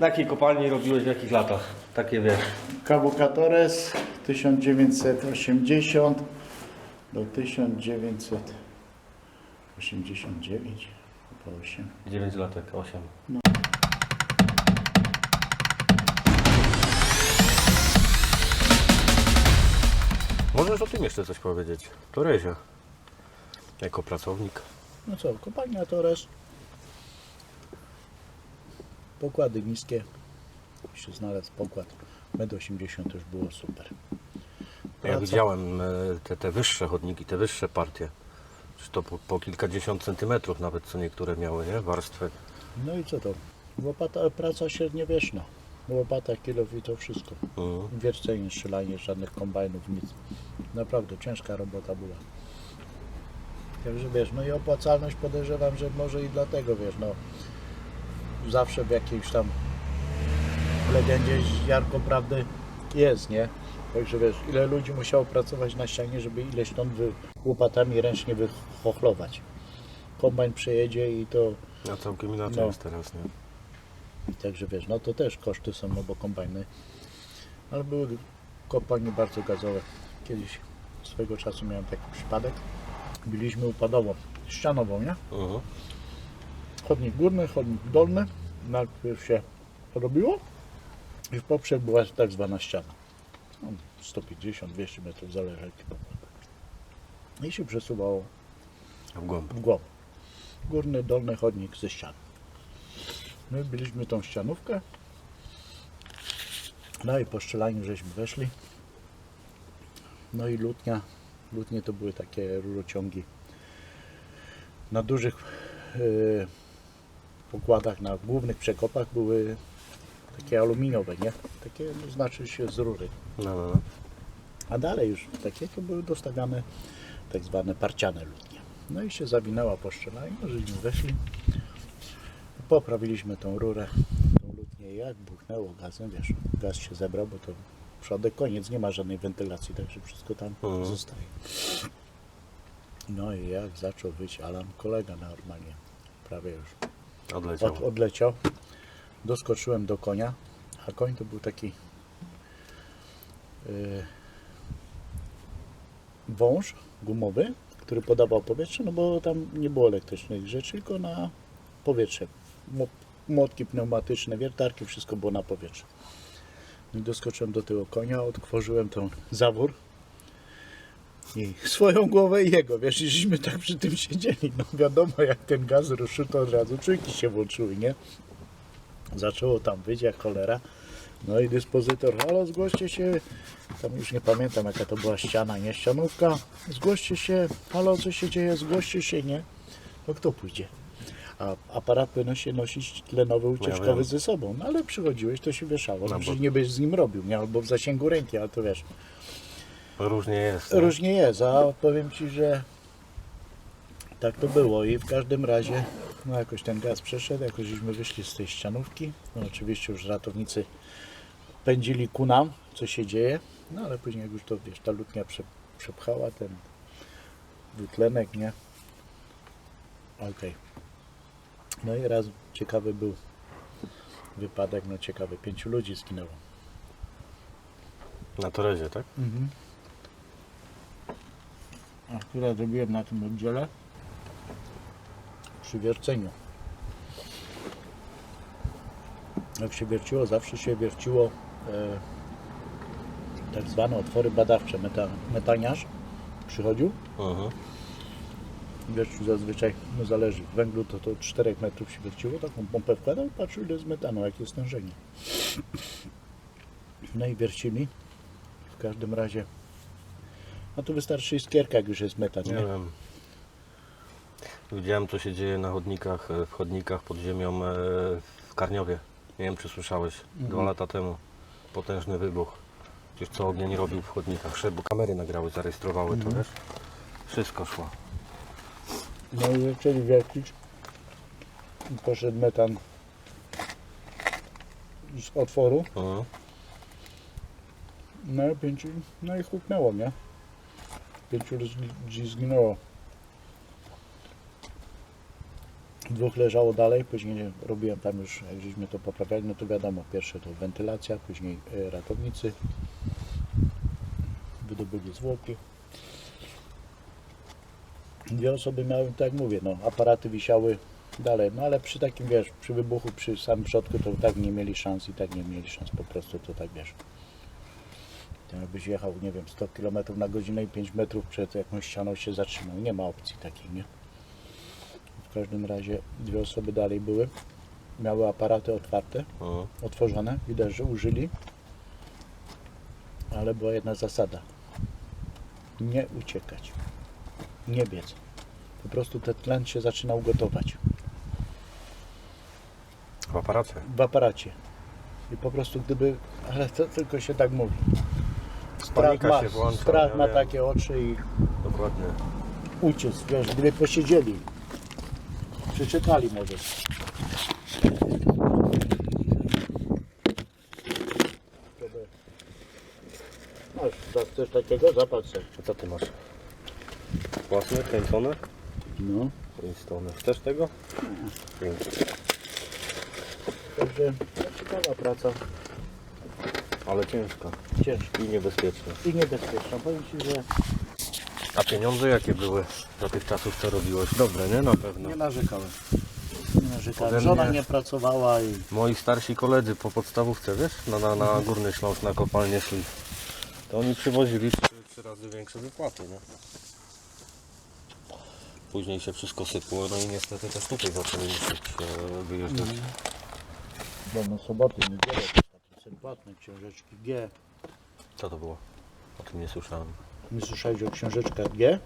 Na jakiej kopalni robiłeś, w jakich latach? Takie wiesz. Kabucatores 1980 do 1989 chyba 8. 9 latek, 8. Możesz o tym jeszcze coś powiedzieć. To Rezia. Jako pracownik. No co, kopalnia Torres. Pokłady niskie. się znalazł pokład. 1,80 m już było super. Ja Praca. widziałem e, te, te wyższe chodniki, te wyższe partie. Czy to po, po kilkadziesiąt centymetrów nawet co niektóre miały, nie? Warstwy. No i co to? Łopata, praca średniowieczna. Łopata, kilof i to wszystko. Mhm. Wiercenie, strzelanie, żadnych kombajnów, nic. Naprawdę ciężka robota była. Także wiesz, no i opłacalność podejrzewam, że może i dlatego, wiesz, no zawsze w jakiejś tam legendzie ziarnko prawdy jest, nie? Także wiesz, ile ludzi musiało pracować na ścianie, żeby ileś ton wy, łopatami ręcznie wychochlować. Kombajn przejedzie i to A całkiem inaczej No. jest teraz, nie? Także wiesz, no to też koszty są, no bo kombajny, ale były kopalnie bardzo gazowe. Kiedyś swego czasu miałem taki przypadek. Byliśmy upadową, ścianową, nie? Mhm. Chodnik górny, chodnik dolny. Najpierw się robiło i w poprzek była tak zwana ściana. No, 150-200 metrów, zależy jaki. I się przesuwało W głąb. w głowę. Górny, dolny chodnik ze ścian. My byliśmy tą ścianówkę. No i po strzelaniu żeśmy weszli. No i lutnia. Lutnie to były takie rurociągi. Na dużych y, pokładach, na głównych przekopach były takie aluminiowe, nie? Takie, no, znaczy się z rury. No, no, no. A dalej już takie to były dostawiane tak zwane parciane lutnie. No i się zawinęła po strzelaniu, żeśmy weszli. Poprawiliśmy tą rurę, tą lutnię i jak buchnęło gazem, wiesz, gaz się zebrał, bo to przodek koniec, nie ma żadnej wentylacji, także wszystko tam Mhm. zostaje. No i jak zaczął wyć alarm, kolega normalnie, prawie już Odleciał. od, odleciał. Doskoczyłem do konia, a koń to był taki y, wąż gumowy, który podawał powietrze, no bo tam nie było elektrycznych rzeczy, tylko na powietrze. Młotki pneumatyczne, wiertarki, wszystko było na powietrze. No I doskoczyłem do tego konia, otworzyłem ten zawór swoją głowę i jego, wiesz, i żeśmy tak przy tym siedzieli, no wiadomo, jak ten gaz ruszył, to od razu czujki się włączyły, nie? Zaczęło tam wyć jak cholera, no i dyspozytor, halo, zgłoście się, tam już nie pamiętam jaka to była ściana, nie? Ścianówka, zgłoście się, halo, co się dzieje, zgłoście się, nie? No kto pójdzie? A aparat powinno się nosić tlenowy, ucieczkowy wiem. ze sobą, no ale przychodziłeś, to się wieszało, No no, bo- przecież nie byś z nim robił, miał albo w zasięgu ręki, ale to wiesz, Różnie jest. nie? Różnie jest, a powiem Ci, że tak to było i w każdym razie no jakoś ten gaz przeszedł, jakoś żeśmy wyszli z tej ścianówki. No oczywiście już ratownicy pędzili ku nam, co się dzieje, no ale później jak już to wiesz, ta lutnia prze, przepchała ten dwutlenek, nie? Okej. No i raz ciekawy był wypadek, no ciekawy, pięciu ludzi zginęło. Na Torezie, tak? Akurat robiłem na tym oddziale przy wierceniu. Jak się wierciło, zawsze się wierciło e, tak zwane otwory badawcze. Meta, metaniarz przychodził, Mhm. wiercił zazwyczaj, no zależy, w węglu to, to 4 metrów się wierciło, taką pompę wkładał i patrzył ile jest metanu, jakie jest stężenie. No i wiercili. W każdym razie, a tu wystarczy iskierka, jak już jest metan, Nie nie? wiem. Widziałem co się dzieje na chodnikach, e, w chodnikach pod ziemią e, w Karniowie. Nie wiem czy słyszałeś. Dwa lata temu. Potężny wybuch. Przecież co ogień robił w chodnikach. Szedł, bo kamery nagrały, zarejestrowały to, wiesz? Wszystko szło. No i zaczęli wiercić. I Poszedł metan z otworu. Mhm. No i pięciu, no i huknęło, nie? Pięciu ludzi zginęło. Dwóch leżało dalej, później robiłem tam już, jak żeśmy to poprawiali, no to wiadomo, pierwsze to wentylacja, później e, ratownicy, wydobyli zwłoki. Dwie osoby miały, tak jak mówię, no, aparaty wisiały dalej, no ale przy takim, wiesz, przy wybuchu, przy samym środku, to tak nie mieli szans i tak nie mieli szans, po prostu to tak, wiesz. Jakbyś jechał, nie wiem, 100 km na godzinę i 5 metrów przed jakąś ścianą się zatrzymał, nie ma opcji takiej, nie? W każdym razie dwie osoby dalej były, miały aparaty otwarte, otworzone, widać, że użyli, ale była jedna zasada. Nie uciekać, nie biec. Po prostu ten tlen się zaczynał gotować W aparacie. w aparacie. I po prostu gdyby, ale to tylko się tak mówi. Strach ma, się włącza, strach ma takie oczy i Dokładnie. uciec, wiesz, gdyby posiedzieli, przeczytali może. Masz za- coś takiego? Zapatrz. A co ty masz? Własne, kręcone? No, Kręcone. Chcesz tego? Dzięki. także ciekawa praca, Ale ciężka ciężka i niebezpieczna. i niebezpieczna. Powiem Ci, że A pieniądze jakie były za tych czasów, co robiłeś? Dobre, nie? Na pewno. nie narzekałem. Nie narzekałem. Ode Żona mnie- nie pracowała i Moi starsi koledzy po podstawówce, wiesz, na, na, na Górny Śląsk, na kopalnię szli. To oni przywozili trzy, trzy razy większe wypłaty, nie? Później się wszystko sypło, no i niestety też tutaj zaczęli musieć e, wyjeżdżać. wolne soboty, niedzielę, płatne, książeczki G. Co to było? O tym nie słyszałem. Nie słyszałeś o książeczkach G?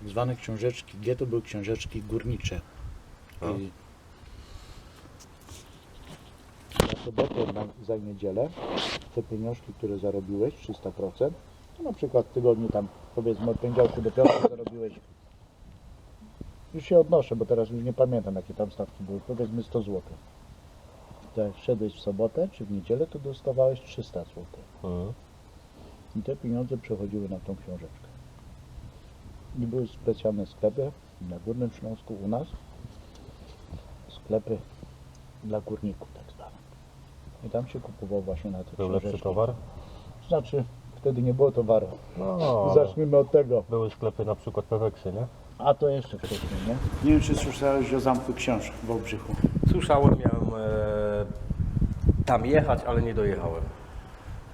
Tak zwane książeczki G to były książeczki górnicze. A. I na sobotę, na, za niedzielę, te pieniążki, które zarobiłeś, 300%, no na przykład w tygodniu tam, powiedzmy od poniedziałku do piątku zarobiłeś, już się odnoszę, bo teraz już nie pamiętam jakie tam stawki były, powiedzmy 100 zł. To jak szedłeś w sobotę czy w niedzielę, to dostawałeś 300 zł. Mhm. I te pieniądze przechodziły na tą książeczkę. I były specjalne sklepy na Górnym Śląsku u nas. Sklepy dla górników tak zwane. I tam się kupował właśnie na te Był lepszy książeczki. towar? Znaczy, wtedy nie było towaru. No, Zacznijmy od tego. były sklepy na przykład Peweksy, nie? A to jeszcze wcześniej, nie? Nie wiem, czy słyszałeś o Zamku Książ w Wałbrzychu. Słyszałem, miałem e, tam jechać, ale nie dojechałem.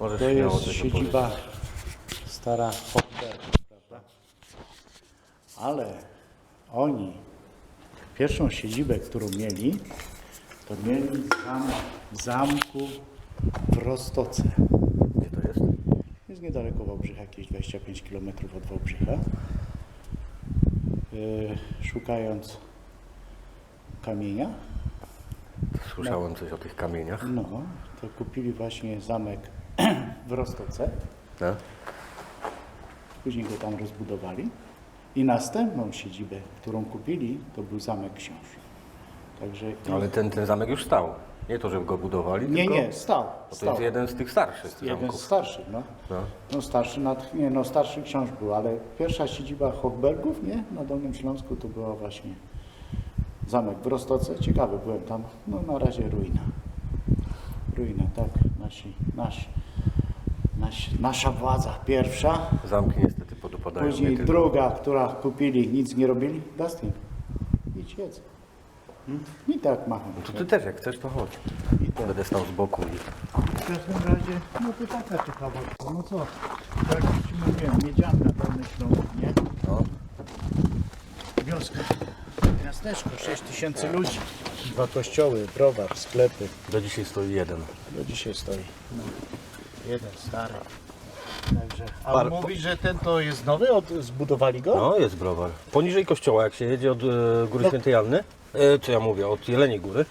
Możesz To śmiało jest coś siedziba opowiedzieć. stara Hochberg, prawda? Ale oni pierwszą siedzibę, którą mieli, to mieli tam w zamku w Rostoce. Gdzie to jest? Jest niedaleko Wałbrzycha, jakieś 25 km od Wałbrzycha. Yy, szukając kamienia, Słyszałem coś o tych kamieniach. no, to kupili właśnie zamek w Rostoce. Nie? Później go tam rozbudowali. I następną siedzibę, którą kupili, to był Zamek Książ. Także Ale ten, ten zamek już stał. Nie to, że go budowali, nie, tylko nie, stał. Bo to stał. jest jeden z tych starszych Jeden z zamków. starszych, no. No. No starszy, nad, nie, no starszy książ był, ale pierwsza siedziba Hochbergów, nie, na Dolnym Śląsku to była właśnie zamek w Rostoce. Ciekawy byłem tam, no na razie ruina. Ruina, tak, nasi, nasi, nasi, nasza władza pierwsza, Zamki niestety podupadają. Później nie tylko. druga, która kupili, nic nie robili. Dustin, idź jedz. Hmm? I tak macham. To ty też jak chcesz to chodź. I tak. Będę stał z boku i... W każdym razie, no to taka ciekawostka. No co, tak jak Ci mówiłem, Miedzianka, Dolny Śląsk, nie? No. Wioska. Miasteczko, 6 tysięcy ludzi. Dwa kościoły, browar, sklepy. Do dzisiaj stoi jeden. Do dzisiaj stoi. No. Jeden stary. Także, a Par- mówi, że ten to jest nowy? Od, zbudowali go? No, jest browar. Poniżej kościoła, jak się jedzie od e, Góry No. Świętej Anny, e, co ja mówię, od Jeleniej Góry,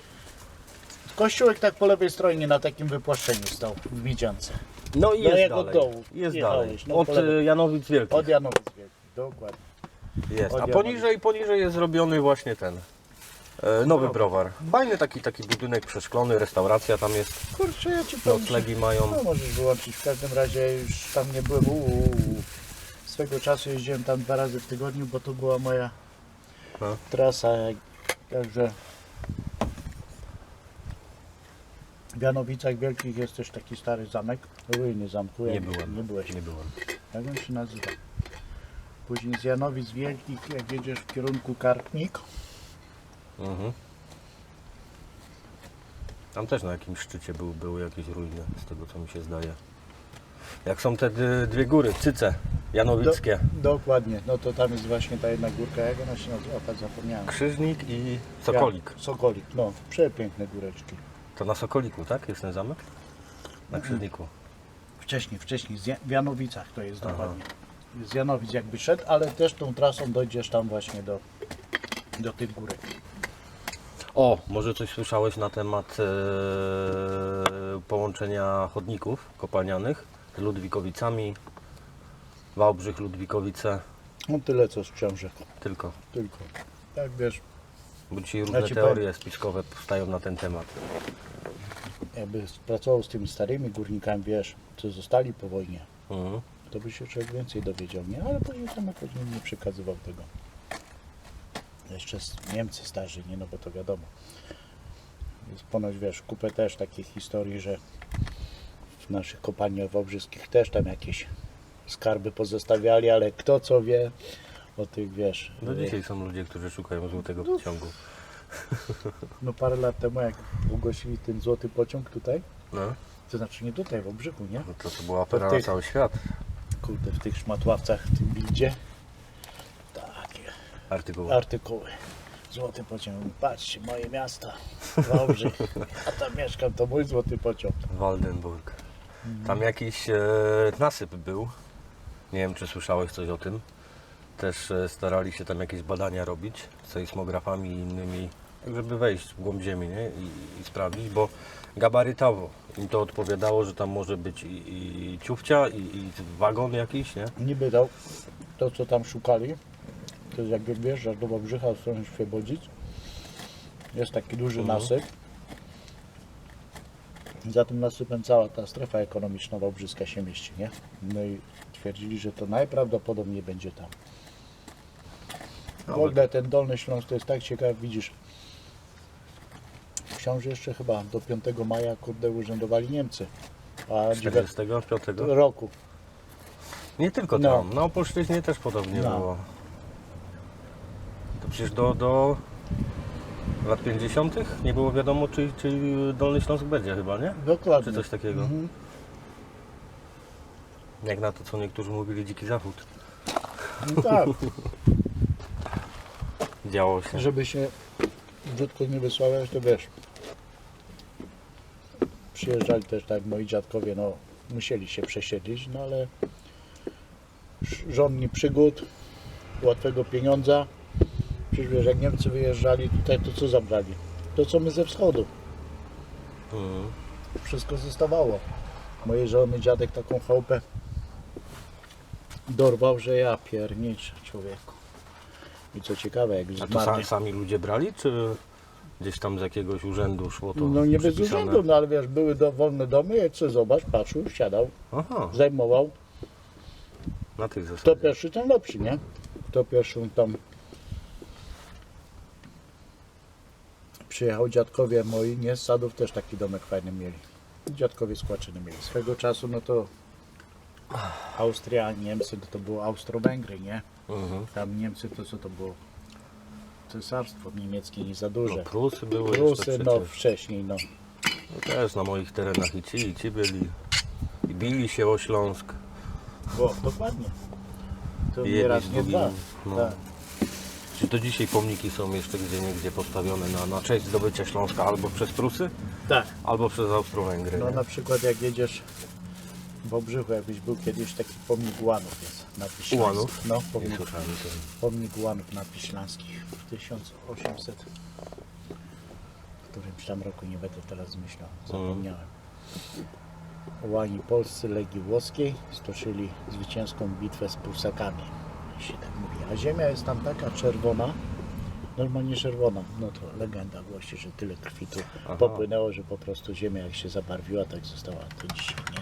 Kościółek tak po lewej stronie na takim wypłaszczeniu stał w Miedziance. no i No jest jak od dalej. dołu Jest jechałeś, dalej. no od po lewej. e, Janowic Wielkich Od Janowic Wielkich, dokładnie. Jest. A poniżej, poniżej jest zrobiony właśnie ten e, nowy browar. Fajny taki, taki budynek przeszklony, restauracja tam jest. Kurczę, ja Ci powiem, Noclegi że- mają. No możesz wyłączyć, w każdym razie już tam nie byłem. Uuu. Swego czasu jeździłem tam dwa razy w tygodniu, bo to była moja No. trasa Także w Janowicach Wielkich jest też taki stary zamek, ruiny zamku. Nie byłem. Nie byłeś. Nie byłem. Jak on się nazywa? Później z Janowic Wielkich, jak jedziesz w kierunku Karpnik, Mhm. Tam też na jakimś szczycie był, były jakieś ruiny, z tego co mi się zdaje. Jak są te d- dwie góry, Cyce, Janowickie, dokładnie, no to tam jest właśnie ta jedna górka, jak ona się nazywa, tak zapomniałem. Krzyżnik i Sokolik. Ja, Sokolik, no, przepiękne góreczki. To na Sokoliku, tak? Jest ten zamek? Na Krzyżniku. Wcześniej, wcześniej, z Ja- w Janowicach to jest Aha. dokładnie. Z Janowic jakby szedł, ale też tą trasą dojdziesz tam właśnie do, do tych górek. O, może coś słyszałeś na temat e, połączenia chodników kopalnianych z Ludwikowicami, Wałbrzych, Ludwikowice, No tyle co z książek, tylko. tylko. Tak wiesz, Bo dzisiaj różne teorie spiskowe powstają na ten temat. jakby pracował z tymi starymi górnikami, wiesz, co zostali po wojnie, Mhm. To by się człowiek więcej dowiedział, nie? Ale później temu później nie przekazywał tego. Jeszcze s- Niemcy starzy, nie? No bo to wiadomo. Jest ponoć, wiesz, kupę też takich historii, że w naszych kopalniach wałbrzyskich też tam jakieś skarby pozostawiali, ale kto co wie o tych, wiesz... Do y, dzisiaj są ludzie, którzy szukają złotego No. pociągu. No parę lat temu, jak ogłosili ten złoty pociąg tutaj, No, to znaczy nie tutaj, w Obrzychu, nie? no to, to była afera na cały świat. Kurde, w tych szmatławcach, w tym bildzie. Takie Artykuł. artykuły. Złoty pociąg. Patrzcie, moje miasta. Wałbrzych. Ja tam mieszkam, to mój złoty pociąg. Waldenburg. Tam jakiś e, nasyp był. Nie wiem, czy słyszałeś coś o tym. Też e, starali się tam jakieś badania robić z sejsmografami i innymi, żeby wejść w głąb ziemi nie? I, i sprawdzić, bo gabarytowo im to odpowiadało, że tam może być i, i ciufcia, i, i wagon jakiś, nie? Niby to, to, co tam szukali, to jest jak wjeżdżasz do Wałbrzycha w stronę Świebodzic. Jest taki duży Mhm. nasyp. Za tym nasypem cała ta strefa ekonomiczna wałbrzyska się mieści, nie? No i twierdzili, że to najprawdopodobniej będzie tam. W ogóle ten Dolny Śląsk to jest tak ciekawe, widzisz. Książ jeszcze chyba do 5 maja kurde urzędowali Niemcy. A 9 45. roku. Nie tylko No. tam, na Opolszczyźnie też podobnie No. było. To przecież do, do lat 50. nie było wiadomo, czy, czy Dolny Śląsk będzie chyba, nie? Dokładnie. Czy coś takiego. Mhm. Jak na to, co niektórzy mówili, dziki zachód. No tak, Działo się. żeby się brzydko nie wysławiać, to wiesz. Przyjeżdżali też tak moi dziadkowie, no musieli się przesiedlić, no ale żonni przygód, łatwego pieniądza. Przecież wiesz, jak Niemcy wyjeżdżali tutaj, to co zabrali? To co my ze wschodu. Mhm. Wszystko zostawało. Mojej żony dziadek taką chałupę dorwał, że ja pierniczę człowieku. I co ciekawe, jak A to sa, sami ludzie brali, czy gdzieś tam z jakiegoś urzędu szło to No nie bez przypisane? urzędu, no ale wiesz, były do, wolne domy, co zobacz, patrzył, siadał, Aha, zajmował. na tych Kto zasadach. pierwszy, ten lepszy, nie? Kto pierwszy tam przyjechał dziadkowie moi, nie? Z sadów też taki domek fajny mieli. Dziadkowie z Kłaczyny mieli. Swego czasu, no to Austria, Niemcy, no to było Austro-Węgry, nie? Mhm. Tam Niemcy to co to było? Cesarstwo niemieckie nie za No, duże. Prusy były Prusy, jeszcze no przecież. wcześniej, no. No, też na moich terenach i ci, i ci byli. I bili się o Śląsk. Bo, dokładnie. To nie jedni raz, z nie drugimi, dwa. no. Tak. Czy to dzisiaj pomniki są jeszcze gdzie niegdzie postawione na, na cześć zdobycia Śląska albo przez Prusy, tak. albo przez Austro-Węgry. No nie? na przykład jak jedziesz w Obrzychu, jakbyś był kiedyś taki pomnik Ułanów jest śląski. Ułanów? No, Nie pomnik, słyszałem pomnik Ułanów napis śląskich w 1800 w którymś tam roku, nie będę teraz zmyślał, zapomniałem. Ułani polscy Legii Włoskiej stoczyli zwycięską bitwę z Prusakami, tak mówi. A ziemia jest tam taka czerwona, normalnie czerwona. No to legenda głosi, że tyle krwi tu popłynęło, że po prostu ziemia jak się zabarwiła, tak została to dzisiaj, nie?